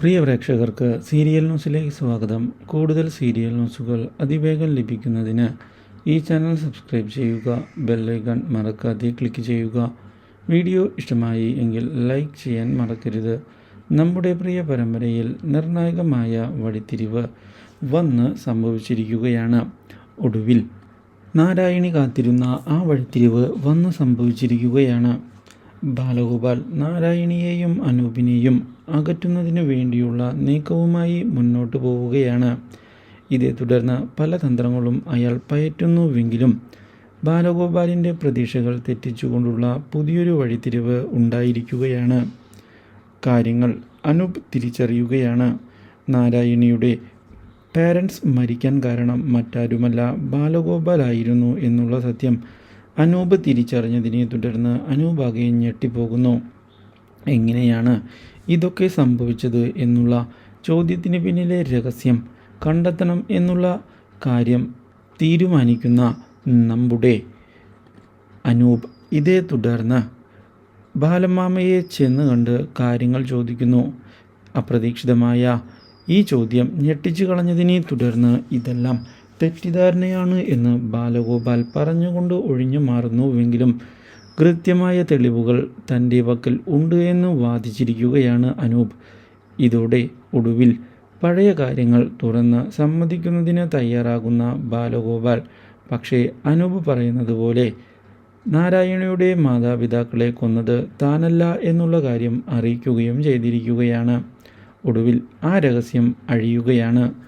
പ്രിയ പ്രേക്ഷകർക്ക് സീരിയൽ ന്യൂസിലേക്ക് സ്വാഗതം. കൂടുതൽ സീരിയൽ ന്യൂസുകൾ അതിവേഗം ലഭിക്കുന്നതിന് ഈ ചാനൽ സബ്സ്ക്രൈബ് ചെയ്യുക ബെല്ലൈക്കൺ മറക്കാതെ ക്ലിക്ക് ചെയ്യുക. വീഡിയോ ഇഷ്ടമായി എങ്കിൽ ലൈക്ക് ചെയ്യാൻ മറക്കരുത്. നമ്മുടെ പ്രിയ പരമ്പരയിൽ നിർണായകമായ വഴിത്തിരിവ് വന്ന് സംഭവിച്ചിരിക്കുകയാണ്. ഒടുവിൽ നാരായണി കാത്തിരുന്ന ആ വഴിത്തിരിവ് വന്ന് സംഭവിച്ചിരിക്കുകയാണ്. ബാലഗോപാൽ നാരായണിയെയും അനൂപിനെയും അകറ്റുന്നതിനു വേണ്ടിയുള്ള നീക്കവുമായി മുന്നോട്ട് പോവുകയാണ്. ഇതേ തുടർന്ന് പല തന്ത്രങ്ങളും അയാൾ പയറ്റുന്നുവെങ്കിലും ബാലഗോപാലിന്റെ പ്രതീക്ഷകൾ തെറ്റിച്ചുകൊണ്ടുള്ള പുതിയൊരു വഴിത്തിരിവ് ഉണ്ടായിരിക്കുകയാണ്. കാര്യങ്ങൾ അനൂപ് തിരിച്ചറിയുകയാണ്. നാരായണിയുടെ പാരൻസ് മരിക്കാൻ കാരണം മറ്റാരുമല്ല ബാലഗോപാലായിരുന്നു എന്നുള്ള സത്യം അനൂപ് തിരിച്ചറിഞ്ഞതിനെ തുടർന്ന് അനൂപാകെ ഞെട്ടിപ്പോകുന്നു. എങ്ങനെയാണ് ഇതൊക്കെ സംഭവിച്ചത് എന്നുള്ള ചോദ്യത്തിന് പിന്നിലെ രഹസ്യം കണ്ടെത്തണം എന്നുള്ള കാര്യം തീരുമാനിക്കുന്ന നമ്മുടെ അനൂപ് ഇതേ തുടർന്ന് ബാലമാമയെ ചെന്ന് കണ്ട് കാര്യങ്ങൾ ചോദിക്കുന്നു. അപ്രതീക്ഷിതമായ ഈ ചോദ്യം ഞെട്ടിച്ചു കളഞ്ഞതിനെ തുടർന്ന് ഇതെല്ലാം തെറ്റിദ്ധാരണയാണ് എന്ന് ബാലഗോപാൽ പറഞ്ഞുകൊണ്ട് ഒഴിഞ്ഞു മാറുന്നുവെങ്കിലും കൃത്യമായ തെളിവുകൾ തന്റെ വക്കൽ ഉണ്ട് എന്ന് വാദിച്ചിരിക്കുകയാണ് അനൂപ്. ഇതോടെ ഒടുവിൽ പഴയ കാര്യങ്ങൾ തുറന്ന് സമ്മതിക്കുന്നതിന് തയ്യാറാകുന്ന ബാലഗോപാൽ. പക്ഷേ അനൂപ് പറയുന്നത് പോലെ നാരായണയുടെ മാതാപിതാക്കളെ കൊന്നത് താനല്ല എന്നുള്ള കാര്യം അറിയിക്കുകയും ചെയ്തിരിക്കുകയാണ്. ഒടുവിൽ ആ രഹസ്യം അഴിയുകയാണ്.